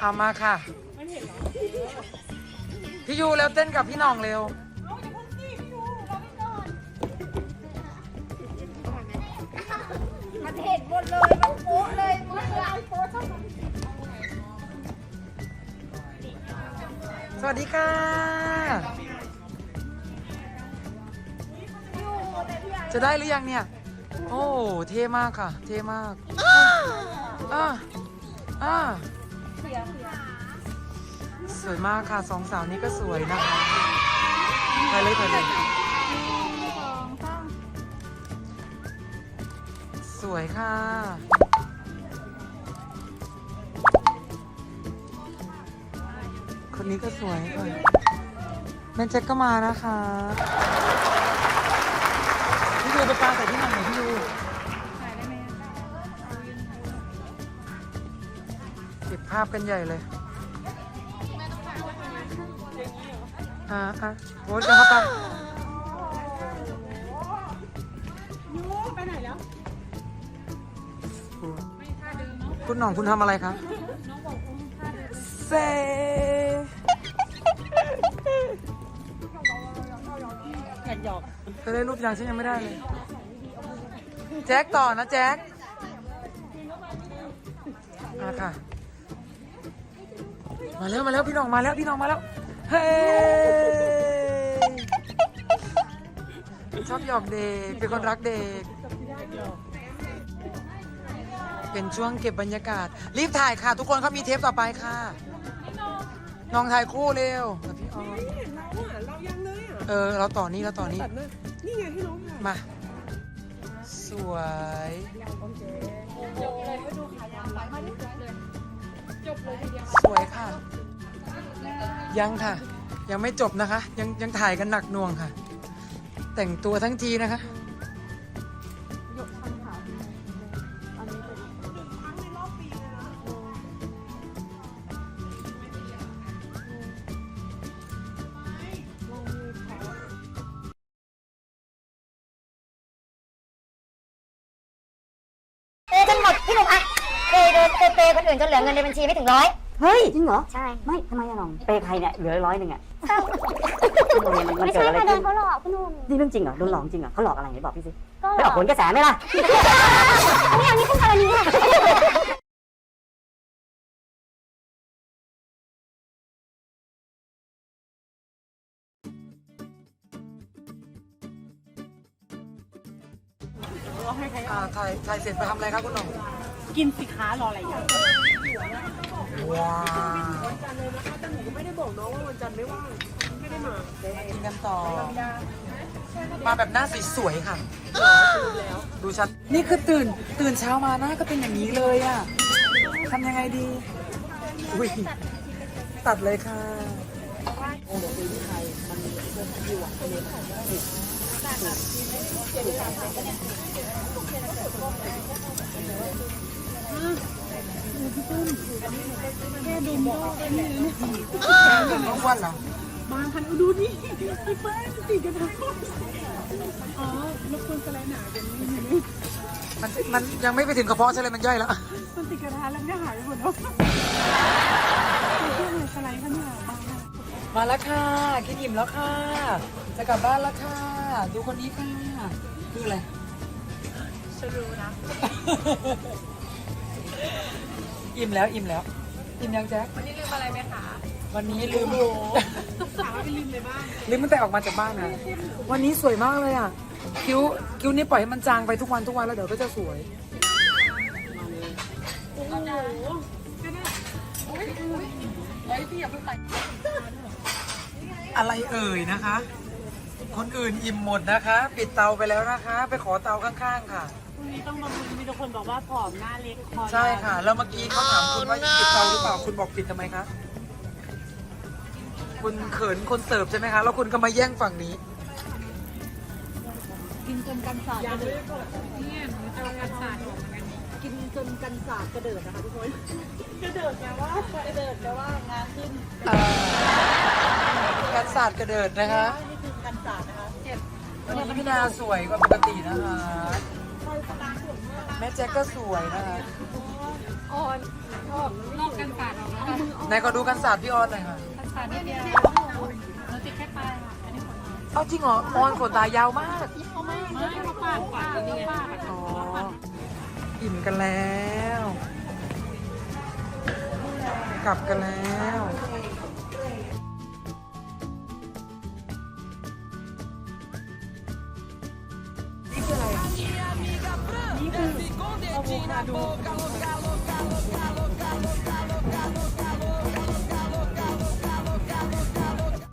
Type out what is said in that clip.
เอามาค่ะ พี่ยูแล้วเต้นกับพี่หน้องเร็ว มันเห็นหมดเลย มันโป๊ะเลยมันเลยโป๊ะชอบสวัสดีค่ะจะได้หรือยังเนี่ย โอ้ เท่มากค่ะ เท่มาก อ่าอ่า สวยมากค่ะสองสาวนี้ก็สวยนะคะไปเลยไปเลยสวยค่ะ คนนี้ก็สวยค่ะแม่แจ็คก็มานะคะาพกันใหญ่เลยอ่าอะโพสต์กันเข้าไปคุณหน่องคุณทำอะไรคะเซอยากหยอกเธอได้รูปยังฉันยังไม่ได้เลย แจ็คต่อนะแจ็คมาค่ะ มาแล้วมาแล้วพี่น้องมาแล้วพี่น้องมาแล้วเฮ้ชอบหยอกเด็กเป็นคนรักเด็ก เป็นช่วงเก็บบรรยากาศ รีบถ่ายค่ะ ทุกคนเขามีเทปต่อไปค่ะ น้องถ่ายคู่เร็วกับพี่ออนเราอะเรายังเลยอะเออ เราต่อนี้เราต่อนี้ นี่ไงให้น้องถ่ายมา สวย สวยค่ะ ยังค่ะ ยังไม่จบนะคะ ยังยังถ่ายกันหนักหน่วงค่ะ แต่งตัวทั้งทีนะคะ ย์เปย์คนอื่นจนเหลือเงินในบัญชีไม่ถึงร้อยเฮ้ยจริงเหรอ ใช่ ไม่ทำไมอะน้องเปย์ใครเนี่ยเหลือร้อยหนึ่งอะมันไม่เกิใช่ดอะไรมาโดขึ้นนเขาหลอกคุณหนุ่มนี่เรื่องจริงเหรอโดนหลอกจริงเหรอเขาหลอกอะไรไหนบอกพี่สิก็ไปออกผลกระแสไหมล่ะ อันนี้อันนี้เป็นกรณีค่ะ อ่าถ่ายถ่ายเสร็จไปทำอะไรครับคุณหน่อง กินสิค้ารออะไรอย่างว้าวจันเลยนะคะแต่หนูก็ไม่ได้บอกน้องว่าวันจันทร์ไม่ว่างไม่ได้มากินกันต่อ มาแบบหน้าสวยๆค่ะ ดูชัด นี่คือตื่น ตื่นเช้ามาหน้าก็เป็นอย่างนี้เลยอะทำยังไงดี อุ้ย ตัดเลยค่ะน้องอ้ วนเหรอบางคันเอาดูนี่พี่เปิ้ลติดกันทั้งคนอ๋อรบกวนสไลด์หนาเป็นนี่นี่มันมันยังไม่ไปถึงกระเพาะใช่เลยมันย่อยแล้ว มันติดกระทะแล้วเนี่ยหายไปหมดแล้วเพื่อนเลยสไลด์ขนาดบางมาแล้วค่ะกินอิ่มแล้วค่ะ จะกลับบ้านแล้วค่ะ ดูคนนี้ค่ะคืออะไรฉันรู้นะ อิ่มแล้วอิ่มแล้ว อิ่มยังแจ๊ควันนี้ลืมอะไรไหมคะวันนี้ลืมถามว่าไปลืมในบ้านลืมตั้งแต่ออกมาจากบ้านนะวันนี้สวยมากเลยอะ คิ้วคิ้วนี่ปล่อยให้มันจางไปทุกวันทุกวันแล้วเดี๋ยวก็จะสวยโอ้โหก็ได้โอ้ยโอ้ยพี่อย่าเพิ่งไปอะไรเอ่ยนะคะ คนอื่นอิ่มหมดนะคะ ปิดเตาไปแล้วนะคะ ไปขอเตาข้างๆค่ะพรุ่ง นี้ต้องบำรุงมีแต่คนบอกว่าผอมหน้าเล็กคอใช่ค่ะ แล้วเมื่อกี้เขาถามคุณว่าปิดเตาหรือเปล่า คุณบอกปิดทำไมคะ คุณเขินคนเสิร์ฟใช่ไหมคะ แล้วคุณก็มาแย่งฝั่งนี้ กินจนกันสาดกระเดิดเนี่ยหนูจะกันสาดกินจนกันสาดกระเดิดนะคะทุกคนกระเดิดแปลว่ากระเดิดแปลว่างานขึ้นอ่าการศาสตร์กระเดิดนะคะนี่คือกันสาดนะคะเจ็บวันนี้พี่นาสวยกว่าปกตินะคะ แม่แจ็คก็สวยนะคะอ่อนชอบนอกกันสาดออกแล้วมืออ่ไหนก็ดูกันศาสตร์พี่ออนหน่อยค่ะกันศาสตร์นิดเดียวเราติดแค่ปลายค่ะอันนี้คนเอาจริงเหรอออนขนตายาวมากไม่เขาปาดปาดนี่ปาดอ๋ออิ่มกันแล้ว กลับกันแล้วนี่คืออะไร อะนี่คืออะโวคาโด